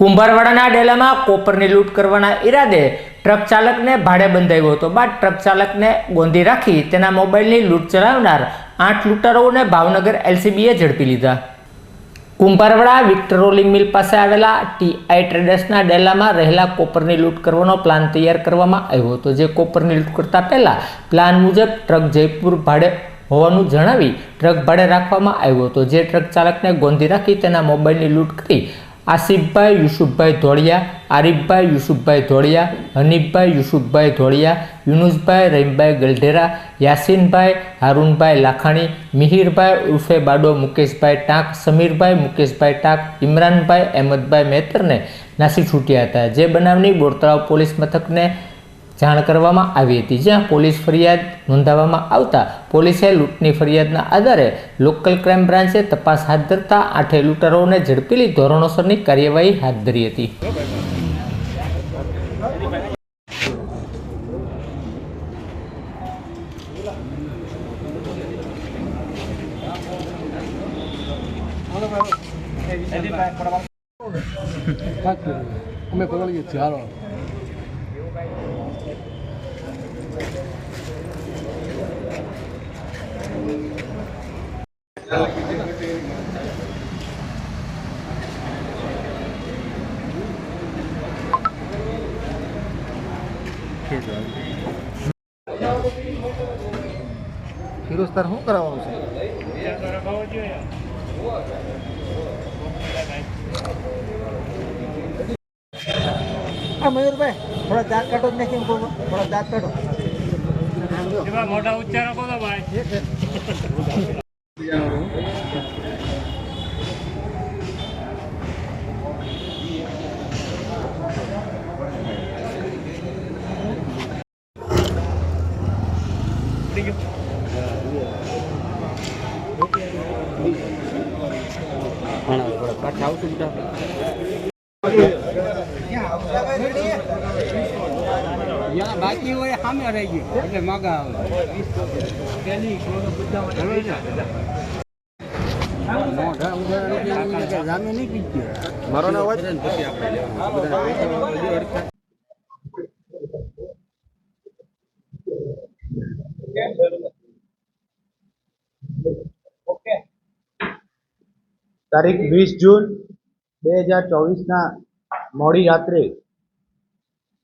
કુંભારવાડાના ડેલામાં કોપરની લૂંટ કરવાના ઈરાદે ટ્રક ચાલકને ભાડે બંધાવ્યો હતો. બાદ ટ્રક ચાલકને ગોંધી રાખી તેના મોબાઈલની લૂંટ ચલાવનાર આઠ લૂંટારોને ભાવનગર એલસીબીએ ઝડપી લીધા. કુંભારવાડા વિક્ટરોલી મિલ પાસે આવેલા ટીઆઈ ટ્રેડર્સના ડેલામાં રહેલા કોપરની લૂંટ કરવાનો પ્લાન તૈયાર કરવામાં આવ્યો હતો. જે કોપરની લૂંટ કરતા પહેલાં પ્લાન મુજબ ટ્રક જયપુર ભાડે હોવાનું જણાવી ટ્રક ભાડે રાખવામાં આવ્યો હતો. જે ટ્રક ચાલકને ગોંધી રાખી તેના મોબાઈલની લૂંટ કરી આસિફભાઈ, યુસુફભાઈ ધોળિયા, આરીફભાઈ, યુસુફભાઈ ધોળિયા, હનીફભાઈ, યુસુફભાઈ ધોળિયા, યુનુસભાઈ, રહીમભાઈ ગલઢેરા, યાસીનભાઈ, હારૂનભાઈ લાખાણી, મિહિરભાઈ ઉર્ફે બાડો, મુકેશભાઈ ટાંક, સમીરભાઈ, મુકેશભાઈ ટાંક, ઇમરાનભાઈ, અહેમદભાઈ મેતરને નાસી છૂટ્યા હતા. જે બનાવની બોરતળાવ પોલીસ મથકને જાણ કરવામાં આવી હતી, જ્યાં પોલીસ ફરિયાદ નોંધાવવામાં આવતા પોલીસે લૂંટની ફરિયાદના આધારે લોકલ ક્રાઇમ બ્રાન્ચે તપાસ હાથ ધરતા આઠે લૂંટારોને ઝડપેલી ધોરણોસરની કાર્યવાહી હાથ ધરી હતી. અમે પકડી છીએ હાલો ફિરોઝ તાર શું કરાવવાનું છે? હા મયુરભાઈ થોડા દાંત કાઢો જ નથી થોડા દાંત કાઢો. મોટા ઉચ્ચારો બોલો ભાઈ. યા બાકી હોય સામે રહી ગયું. એટલે માગા આવે. મારો ના અવાજ તારીખ વીસ જૂન બે હજાર ચોવીસના મોડી રાત્રે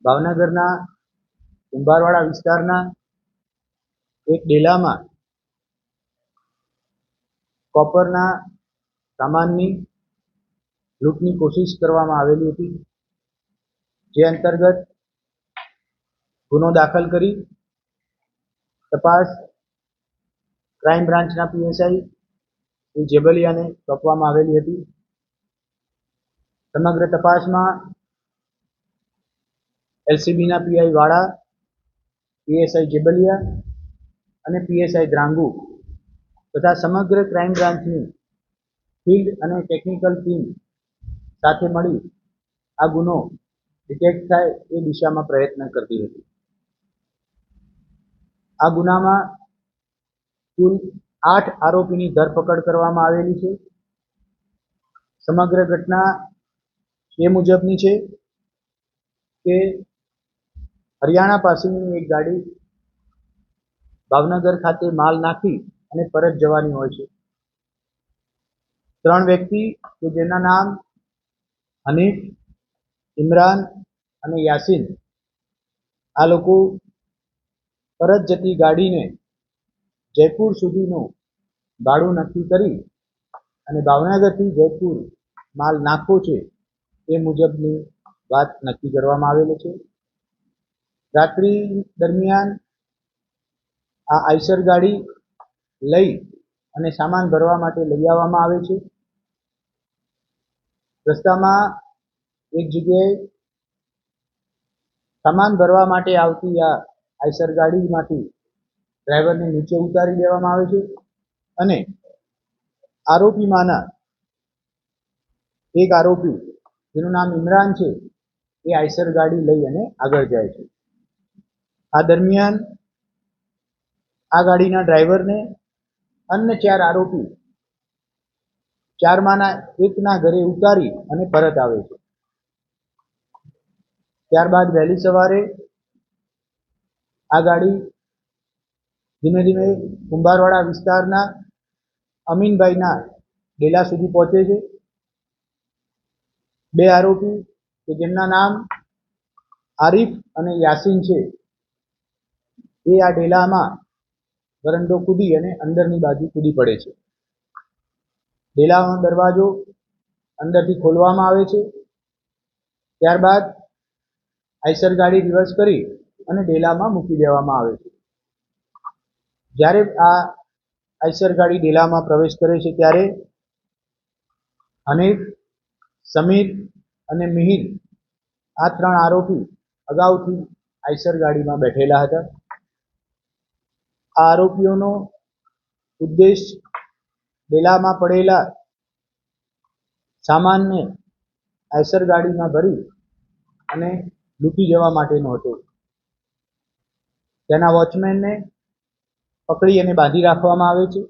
ભાવનગરના કુંભારવાડા વિસ્તારના એક ડેલામાં કોપરના સામાનની લૂંટની કોશિશ કરવામાં આવેલી હતી, જે અંતર્ગત ગુનો દાખલ કરી તપાસ ક્રાઇમ બ્રાન્ચના પીએસઆઈ શ્રી જેબલિયાને સોંપવામાં આવેલી હતી. સમગ્ર તપાસમાં એલસીબીના પીઆઈ વાળા, પીએસઆઈ જેબલિયા અને પીએસઆઈ દ્રાંગુ તથા સમગ્ર ક્રાઇમ બ્રાન્ચની ફિલ્ડ અને ટેકનિકલ ટીમ સાથે મળી આ ગુનો ડિટેક્ટ થાય એ દિશામાં પ્રયત્ન કરતી હતી. આ ગુનામાં કુલ આઠ આરોપીની ધરપકડ કરવામાં આવેલી છે. સમગ્ર ઘટના એ મુજબની છે કે હરિયાણા પાસેની એક ગાડી ભાવનગર ખાતે માલ નાખી અને પરત જવાની હોય છે. ત્રણ વ્યક્તિ કે જેના નામ હનીફ, ઇમરાન અને યાસીન, આ લોકો પરત જતી ગાડીને જયપુર સુધીનું ભાડું નક્કી કરી અને ભાવનગરથી જયપુર માલ નાખવો છે એ મુજબની વાત નક્કી કરવામાં આવેલી છે. રાત્રિ દરમિયાન આ આઈસર ગાડી લઈ અને સામાન ભરવા માટે લઈ આવવામાં આવે છે. રસ્તામાં એક જગ્યાએ સામાન ભરવા માટે આવતી આ આઈસર ગાડીમાંથી ડ્રાઈવરને નીચે ઉતારી દેવામાં આવે છે. અને આરોપીમાંના એક આરોપી, જેનું નામ ઇમરાન છે, એ આઈસર ગાડી લઈ અને આગળ જાય છે. આ દરમિયાન આ ગાડીના ડ્રાઈવરને અન્ય ચાર આરોપી ચારમાંના એકના ઘરે ઉતારી અને પરત આવે છે. ત્યારબાદ વહેલી સવારે આ ગાડી ધીમે ધીમે કુંભારવાડા વિસ્તારના અમીનભાઈના ડેલા સુધી પહોંચે છે. બે આરોપી કે જેમના નામ આરિફ અને યાસીન છે. એ આ ડેલામાં વરંડો કૂદી અને અંદરની બાજુ કૂદી પડે છે. ડેલાનો દરવાજો અંદરથી ખોલવામાં આવે છે. ત્યારબાદ આઈસર ગાડી રિવર્સ કરી અને ડેલામાં મૂકી દેવામાં આવે છે. જ્યારે આ આઈસર ગાડી ડેલામાં પ્રવેશ કરે છે ત્યારે હનીફ, સમીર અને મિહિર આ ત્રણ આરોપી અગાઉથી આઈસર ગાડીમાં બેઠેલા હતા. આ આરોપીઓનો ઉદ્દેશ ડેલામાં પડેલા સામાનને આઈસર ગાડીમાં ભરી અને લૂંટી જવા માટેનો હતો તેના વોચમેનને પકડી અને બાંધી રાખવામાં આવે છે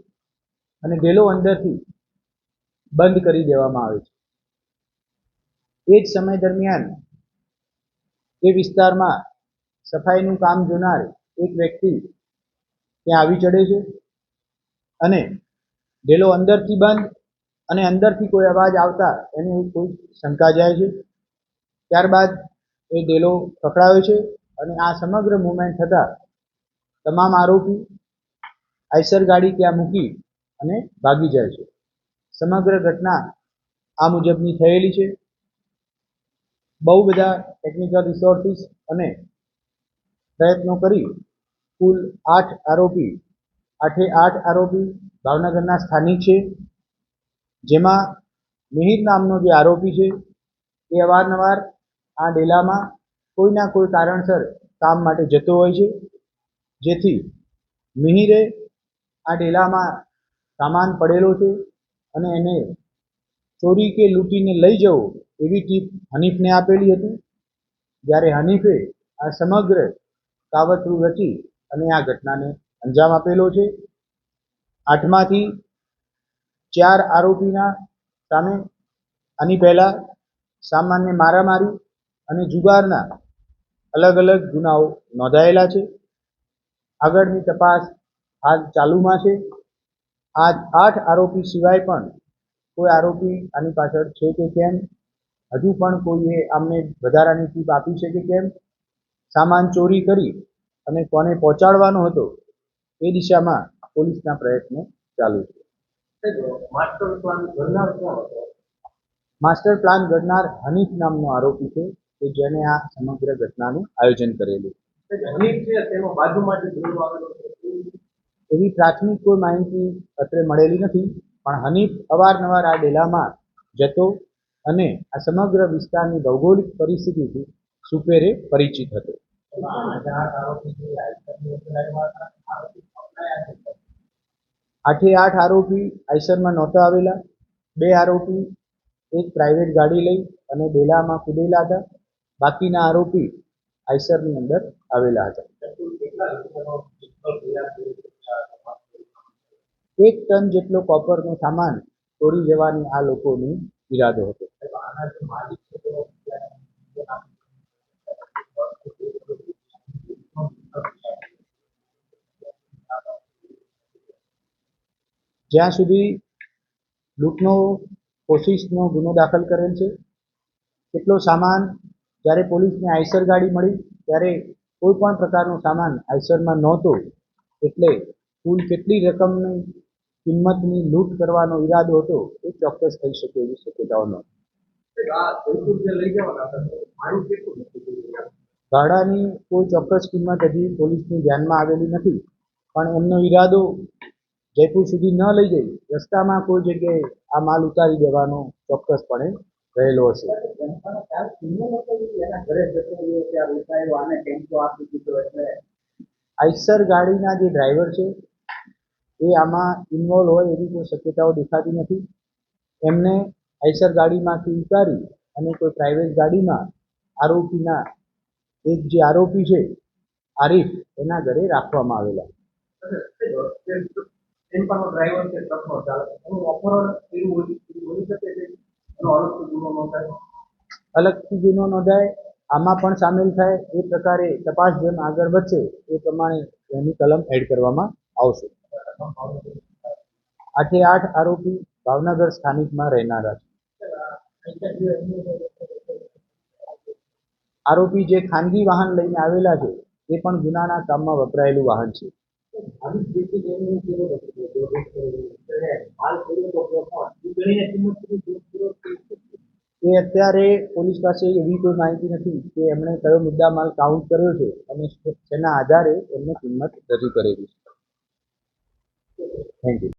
અને ઢેલો અંદરથી બંધ કરી દેવામાં આવે છે. એ જ સમય દરમિયાન એ વિસ્તારમાં સફાઈનું કામ જોનાર એક વ્યક્તિ ત્યાં આવી ચડે છે અને ઢેલો અંદરથી બંધ અને અંદરથી કોઈ અવાજ આવતા એને કોઈ શંકા જાય છે. ત્યારબાદ એ ડેલો પકડાયો છે અને આ સમગ્ર મુવમેન્ટ થતાં તમામ આરોપી આઈસર ગાડી ત્યાં મૂકી અને ભાગી જાય છે. સમગ્ર ઘટના આ મુજબની થયેલી છે. બહુ બધા ટેકનિકલ રિસોર્સિસ અને પ્રયત્નો કરી કુલ આઠ આરોપી, આઠે આઠ આરોપી ભાવનગરના સ્થાનિક છે. જેમાં મિહિર નામનો જે આરોપી છે એ અવારનવાર આ ડેલામાં કોઈના કોઈ કારણસર કામ માટે જતો હોય છે. જેથી મિહિરે આ ડેલામાં સામાન પડેલો છે અને એને ચોરી કે લૂંટીને લઈ જવો એવી ટીપ હનીફને આપેલી હતી. જ્યારે હનીફે આ સમગ્ર કાવતરું રચી અને આ ઘટનાને અંજામ આપેલો છે. આઠમાંથી ચાર આરોપીના સામે આની પહેલાં સામાન્ય મારામારી અને જુગારના અલગ અલગ ગુનાઓ નોંધાયેલા છે. આગળની તપાસ હાલ ચાલુમાં છે. આ આઠ આરોપી સિવાય પણ કોઈ આરોપી આની પાછળ છે કે કેમ? હજુ પણ કોઈએ આમને વધારાની ટીપ આપી છે કે કેમ? સામાન ચોરી કરી અને કોને પહોંચાડવાનો હતો એ દિશામાં પોલીસના પ્રયત્નો ચાલુ છે. માસ્ટર પ્લાન ઘડનાર હનીફ નામનો આરોપી છે કે જેને આ સમગ્ર ઘટનાનું આયોજન કરેલું એવી પ્રાથમિક કોઈ માહિતી અત્રે મળેલી નથી, પણ હનીફ અવારનવાર આ ડેલામાં જતો અને આ સમગ્ર વિસ્તારની ભૌગોલિક પરિસ્થિતિથી સુપેરે પરિચિત હતો. આઠે આઠ આરોપી આઈસરમાં નહોતા આવેલા, બે આરોપી, એક પ્રાઇવેટ ગાડી લઈ અને ડેલામાં કૂદેલા હતા, બાકીના આરોપી આઈસરની અંદર આવેલા હતા. એક ટન જેટલો કોપરનો સામાન ચોરી જવાની આ લોકોની ઈરાદો હતો. જ્યાં સુધી લૂંટનો કોશિશનો ગુનો દાખલ કરેલ છે કેટલો સામાન જ્યારે પોલીસને આઈસર ગાડી મળી, ત્યારે કોઈ પણ પ્રકારનો સામાન આઈસરમાં નહોતો, એટલે કુલ કેટલી રકમની કિંમતની લૂંટ કરવાનો ઈરાદો હતો, એ ચોક્કસ થઈ શકે એવી શક્યતાઓ ભાડાની કોઈ ચોક્કસ કિંમત હજી પોલીસની ધ્યાનમાં આવેલી નથી, પણ એમનો ઈરાદો જયપુર સુધી ન લઈ જઈ, રસ્તામાં કોઈ જગ્યાએ આ માલ ઉતારી દેવાનો ચોક્કસપણે રહેલો હશે. આઈસર ગાડીના જે ડ્રાઈવર છે એ આમાં ઇન્વોલ્વ હોય એવી કોઈ શક્યતાઓ દેખાતી નથી. એમને આઈસર ગાડીમાંથી ઉતારી અને કોઈ પ્રાઇવેટ ગાડીમાં આરોપીના એક જે આરોપી છે આરીફ એના ઘરે રાખવામાં આવેલા. અલગથી ગુનો નોંધાય. આમાં પણ સામેલ થાય. એ પ્રકારે તપાસ જેમ આગળ વધશે એ પ્રમાણે એની કલમ એડ કરવામાં આવશે. આઠે આઠ આરોપી ભાવનગર સ્થાનિકમાં રહેનારા છે. આરોપી જે ખાનગી વાહન લઈને આવેલા છે, એ પણ ગુનાના કામમાં વપરાયેલું વાહન છે. એ અત્યારે પોલીસ પાસે એવી કોઈ માહિતી નથી કે એમણે કયો મુદ્દા માલ કાઉન્ટ કર્યો છે અને તેના આધારે એમને કિંમત રજૂ કરેલી છે. Thank you.